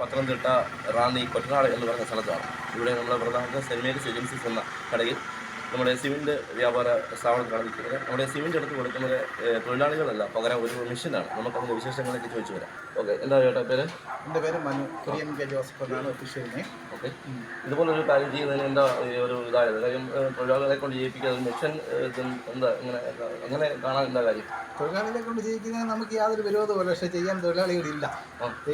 പത്തനംതിട്ട റാന്നി കൊറ്റനാട് എന്ന് പറയുന്ന സ്ഥലത്താണ്. ഇവിടെ നമ്മുടെ പ്രധാന സെന്റ് മേരീസ് ഏജൻസീസ് എന്ന കടയിൽ നമ്മുടെ സിമെന്റ് വ്യാപാര സ്ഥാപനം കാണിക്കുന്നത് നമ്മുടെ സിമെന്റ് എടുത്ത് കൊടുക്കുന്നത് തൊഴിലാളികളല്ല പകരം ഒരു മിഷനാണ്. നമുക്കതിന്റെ വിശേഷങ്ങളൊക്കെ ചോദിച്ചു വരാം. ഓക്കെ എന്താ ചേട്ടാ പേര്? എന്റെ പേര് മനു. കുര്യൻ കെ ജോസഫ് എന്നാണ് ഒഫീഷ്യലിനെ ഓക്കെ. ഓക്കെ ഇതുപോലൊരു കാര്യം ചെയ്യുന്നതിന് എന്താ ഒരു ഇതായത്? കാര്യം തൊഴിലാളികളെ കൊണ്ട് ചെയ്യിപ്പിക്കുക ഒരു മിഷൻ എന്താ ഇങ്ങനെ അങ്ങനെ കാണാൻ എന്താ കാര്യം? തൊഴിലാളികളെ കൊണ്ട് ജയിക്കുന്നതിന് നമുക്ക് യാതൊരു വിരോധമല്ല പക്ഷേ ചെയ്യാൻ തൊഴിലാളികളില്ല.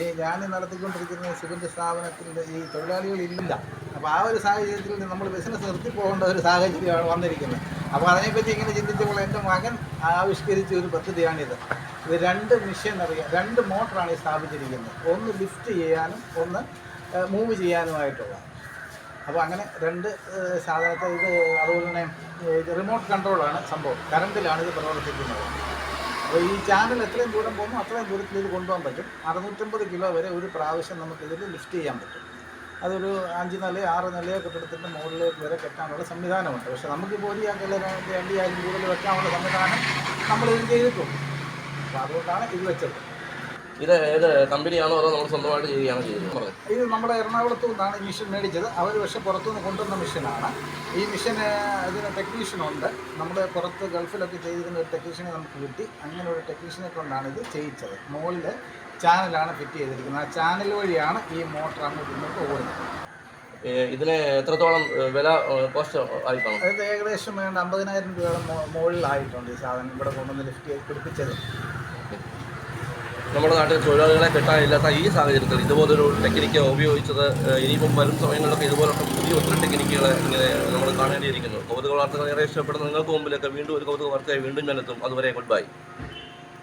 ഈ ഞാൻ നടത്തിക്കൊണ്ടിരിക്കുന്ന സിമന്റ് സ്ഥാപനത്തിൽ ഈ തൊഴിലാളികളില്ല. അപ്പോൾ ആ ഒരു സാഹചര്യത്തിൽ നമ്മൾ ബിസിനസ് നിർത്തി പോകേണ്ട ഒരു സാഹചര്യമാണ് വന്നിരിക്കുന്നത്. അപ്പോൾ അതിനെപ്പറ്റി ഇങ്ങനെ ചിന്തിച്ചപ്പോൾ എന്റെ മകൻ ആവിഷ്കരിച്ച ഒരു പദ്ധതിയാണിത്. ഇത് രണ്ട് മിഷൻ അറിയാം രണ്ട് മോട്ടറാണ് ഈ സ്ഥാപിച്ചിരിക്കുന്നത്. ഒന്ന് ലിഫ്റ്റ് ചെയ്യാനും ഒന്ന് മൂവ് ചെയ്യാനുമായിട്ടുള്ള. അപ്പോൾ അങ്ങനെ രണ്ട് സാധനത്തെ ഇത് അതുപോലെ തന്നെ റിമോട്ട് കൺട്രോളാണ് സംഭവം. കറണ്ടിലാണ് ഇത് പ്രവർത്തിക്കുന്നത്. അപ്പോൾ ഈ ചാനൽ എത്രയും ദൂരം പോകുമ്പോൾ അത്രയും ദൂരത്തിൽ ഇത് കൊണ്ടുപോകാൻ പറ്റും. അറുന്നൂറ്റമ്പത് കിലോ വരെ ഒരു പ്രാവശ്യം നമുക്കിതിൽ ലിഫ്റ്റ് ചെയ്യാൻ പറ്റും. അതൊരു അഞ്ച് നിലയോ ആറ് നിലയോ കെട്ടിടത്തിന്റെ മുകളിലേക്ക് വരെ കെട്ടാനുള്ള സംവിധാനമുണ്ട്. പക്ഷേ നമുക്കിപ്പോൾ ഒരു വേണ്ടി രണ്ടായിരം കൂടുതൽ വെക്കാനുള്ള സംവിധാനം നമ്മൾ ഇത് ചെയ്തിട്ടുണ്ട് അപ്പോൾ അതുകൊണ്ടാണ് ഇത് വെച്ചത്. ഇത് ഏത് കമ്പനിയാണോ അതോ നമ്മൾ സ്വന്തമായിട്ട് ചെയ്യുകയാണോ ചെയ്യുന്നത് ഇത് നമ്മുടെ എറണാകുളത്തു നിന്നാണ് ഈ മിഷൻ മേടിച്ചത്. അവർ പക്ഷെ പുറത്തുനിന്ന് കൊണ്ടുവന്ന മിഷനാണ്. ഈ മിഷൻ ഇതിന് ടെക്നീഷ്യനുണ്ട്. നമ്മുടെ പുറത്ത് ഗൾഫിലൊക്കെ ചെയ്തിരുന്ന ഒരു ടെക്നീഷ്യനെ നമുക്ക് കിട്ടി. അങ്ങനെ ഒരു ടെക്നീഷ്യനെ കൊണ്ടാണ് ഇത് ചെയ്യിച്ചത്. മുകളിൽ ചാനലാണ് ഫിറ്റ് ചെയ്തിരിക്കുന്നത്. ആ ചാനൽ വഴിയാണ് ഈ മോട്ടർ അങ്ങോട്ട് ഇങ്ങോട്ട് ഓടുന്നത്. ഇതിന് എത്രത്തോളം വില കോസ്റ്റ് ആയി കാണും അതായത് ഏകദേശം വേണ്ട അമ്പതിനായിരം രൂപയുടെ മുകളിലായിട്ടുണ്ട് ഈ സാധനം ഇവിടെ കൊണ്ടുവന്ന് ലിഫ്റ്റ് ചെയ്ത് പിടിപ്പിച്ചത്. നമ്മുടെ നാട്ടിൽ തൊഴിലാളികളെ കിട്ടാനില്ലാത്ത ഈ സാഹചര്യത്തിൽ ഇതുപോലൊരു ടെക്നിക്ക് ഉപയോഗിച്ചത് ഇനിയിപ്പം വരും സമയങ്ങളിലൊക്കെ ഇതുപോലുള്ള പുതിയ ഒത്തിരി ടെക്നിക്കുകൾ ഇങ്ങനെ നമ്മൾ കാണേണ്ടിയിരിക്കുന്നു. കൗതുക വാർത്തകൾ ഏറെ ഇഷ്ടപ്പെടുന്ന നിങ്ങൾക്ക് മുമ്പിലൊക്കെ വീണ്ടും ഒരു കൗതുക വാർത്തയായി വീണ്ടും ഞാനെത്തും അതുവരെ ഗുഡ് ബൈ